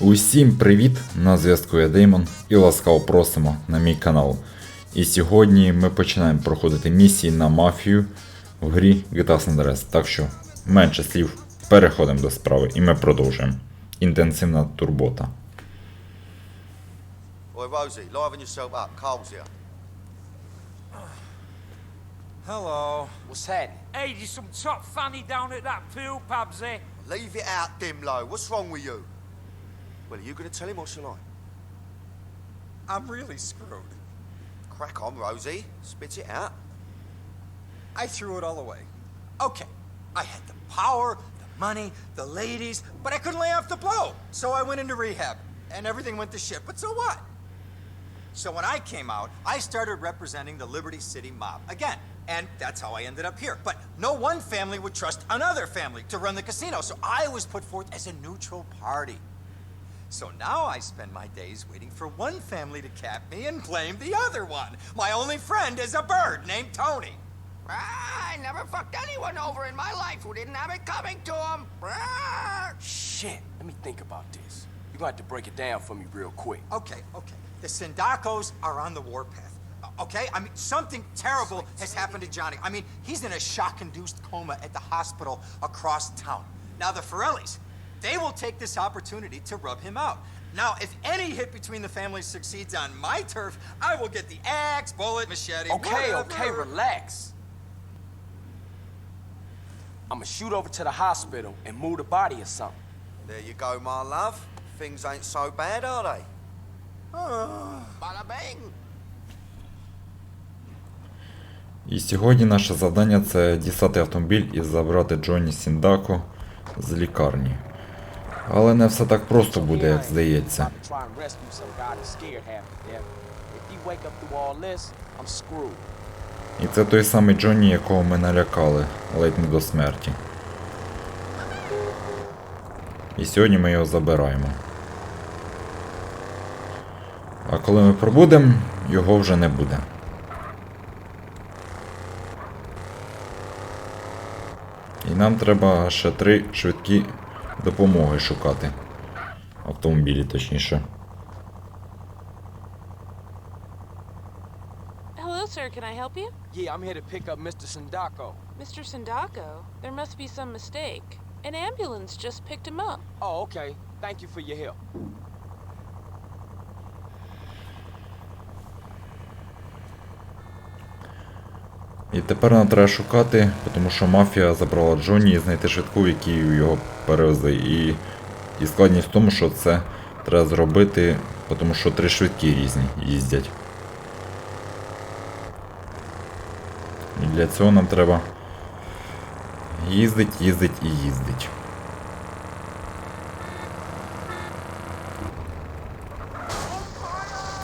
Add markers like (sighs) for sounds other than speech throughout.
Усім привіт! На зв'язку я Деймон і ласкаво просимо на мій канал. І сьогодні ми починаємо проходити місії на мафію в грі GTA San Andreas. Так що менше слів, переходимо до справи і ми продовжуємо. Інтенсивна турбота. Oi, Rosie, liven yourself up. Carl's here. Hello. What's happening? Hey, there's some top fanny down at that pool, Pabsy. Leave it out, Dimlo. What's wrong with you? Well, are you going to tell him or shall I? I'm really screwed. Crack on, Rosie. Spit it out. I threw it all away. Okay, I had the power, the money, the ladies, but I couldn't lay off the blow. So I went into rehab, and everything went to shit. But so what? So when I came out, I started representing the Liberty City mob again. And that's how I ended up here. But no one family would trust another family to run the casino, so I was put forth as a neutral party. So now I spend my days waiting for one family to cap me and blame the other one. My only friend is a bird named Tony. I never fucked anyone over in my life who didn't have it coming to them. Shit, let me think about this. You're gonna have to break it down for me real quick. Okay, okay. The Sindacos are on the warpath. Okay? I mean, something terrible has happened to Johnny. I mean, he's in a shock induced coma at the hospital across town. Now, the Forellis, they will take this opportunity to rub him out. Now, if any hit between the families succeeds on my turf, I will get the axe, bullet, machete. Okay, whatever. okay, relax. I'ma shoot over to the hospital and move the body or something. There you go, my love. Things ain't so bad, are they? (sighs) Bada bing. І сьогодні наше завдання це дістати автомобіль і забрати Джонні Сіндако з лікарні. Але не все так просто буде, як здається. І це той самий Джонні, якого ми налякали, ледь не до смерті. І сьогодні ми його забираємо. А коли ми пробудемо, його вже не буде. І нам треба ще три швидкі допомоги шукати. Автомобілі, точніше. Hello, sir. Can I help you? Yeah, I'm here to pick up Mr. Sindako. Mr. Sindako? There must be some mistake. An ambulance just picked him up. Oh, okay. Thank you for your help. І тепер нам треба шукати, тому що мафія забрала Джонні і знайти швидку, в якій його перевезли. І, і складність в тому, що це треба зробити, тому що три швидкі різні їздять. І для цього нам треба їздить, їздить і їздить.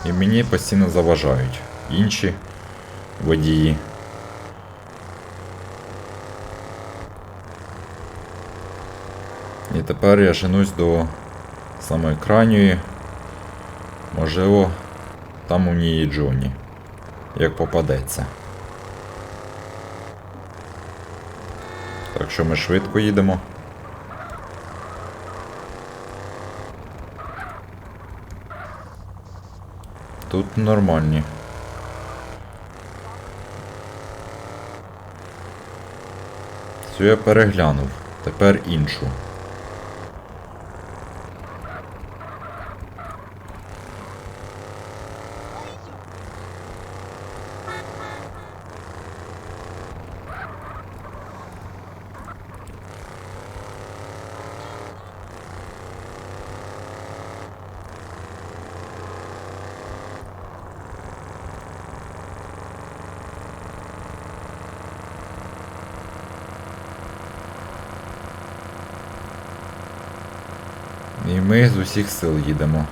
І мені постійно заважають інші водії. Тепер я женусь до самої крайньої. Можливо, там у ній Джонні. Як попадеться. Так що ми швидко їдемо. Тут нормальні. Цю я переглянув. Тепер іншу. І ми з усіх сил їдемо.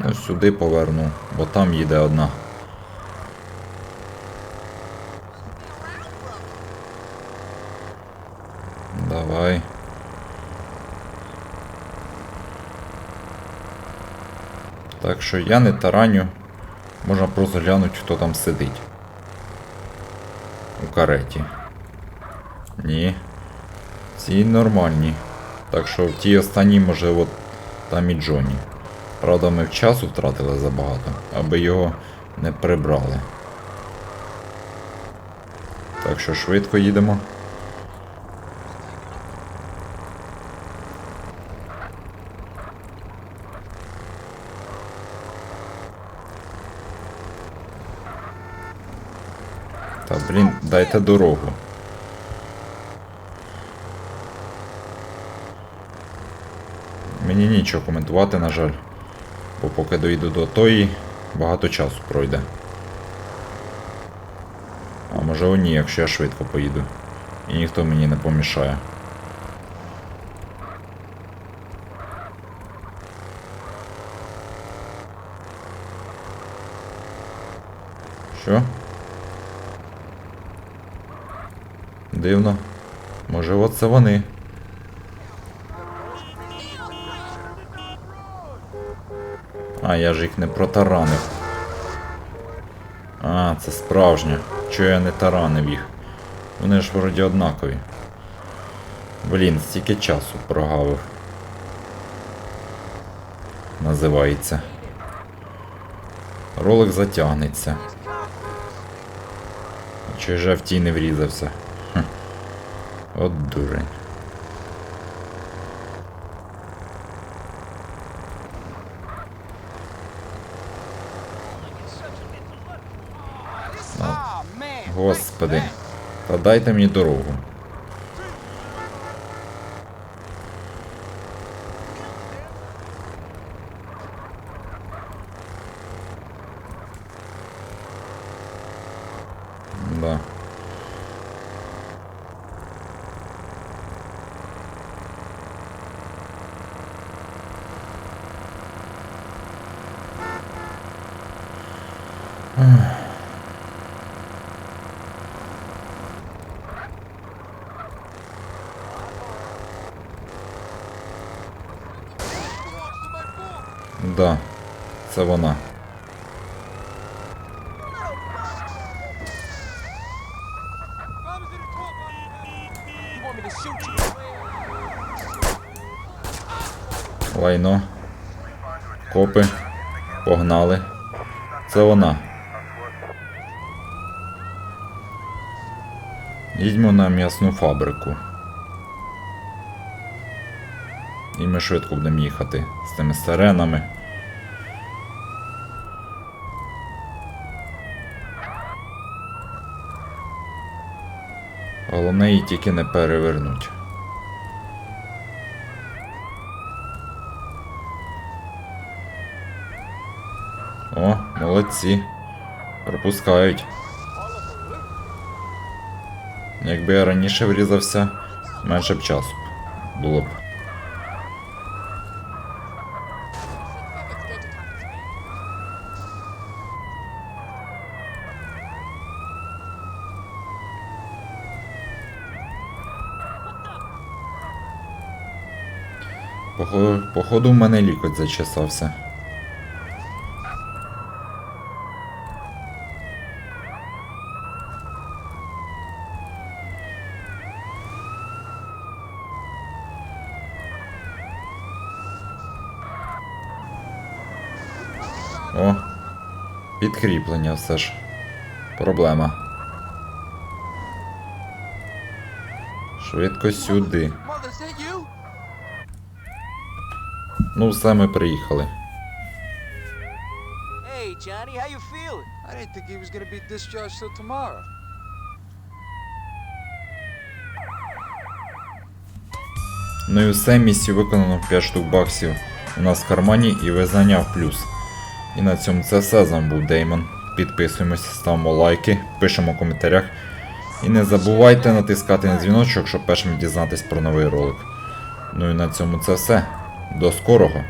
Ну, сюди поверну, бо там їде одна. Давай. Так що я не тараню. Можна просто глянути, хто там сидить. У кареті. Ні. Ці нормальні. Так що в тій останній, можливо, там і Джонні. Правда, ми в часу втратили забагато, аби його не прибрали. Так що швидко їдемо. Та блін, дайте дорогу. Мені нічого коментувати, на жаль. Бо поки доїду до тої, багато часу пройде. А може ні, якщо я швидко поїду. І ніхто мені не помішає. Що? Дивно. Може оце вони. А, я ж їх не протаранив. А, це справжня. Чого я не таранив їх? Вони ж вроді однакові. Блін, стільки часу прогавив. Називається. Ролик затягнеться. Чи я в тій не врізався? Хм. От дурень. Господи. Та дайте мені дорогу. Да. Да, це вона. Лайно. Копи. Погнали. Це вона. Їдьмо на м'ясну фабрику. І ми швидко будемо їхати з тими сиренами. Її тільки не перевернуть. О, молодці. Пропускають. Якби я раніше врізався, менше б часу було б. Походу, в мене лікоть зачесався. О, підкріплення все ж. Проблема. Швидко сюди. Mother, is that you? Ну, все, ми приїхали. Hey, Johnny, how you feeling? I didn't think he was gonna be discharged till tomorrow. Ну і все, місію виконано 5 штук баксів у нас в кармані і визнання в плюс. І на цьому це все. З вами був Деймон. Підписуємось, ставимо лайки, пишемо в коментарях. І не забувайте натискати на дзвіночок, щоб першим дізнатись про новий ролик. Ну і на цьому це все. До скорого!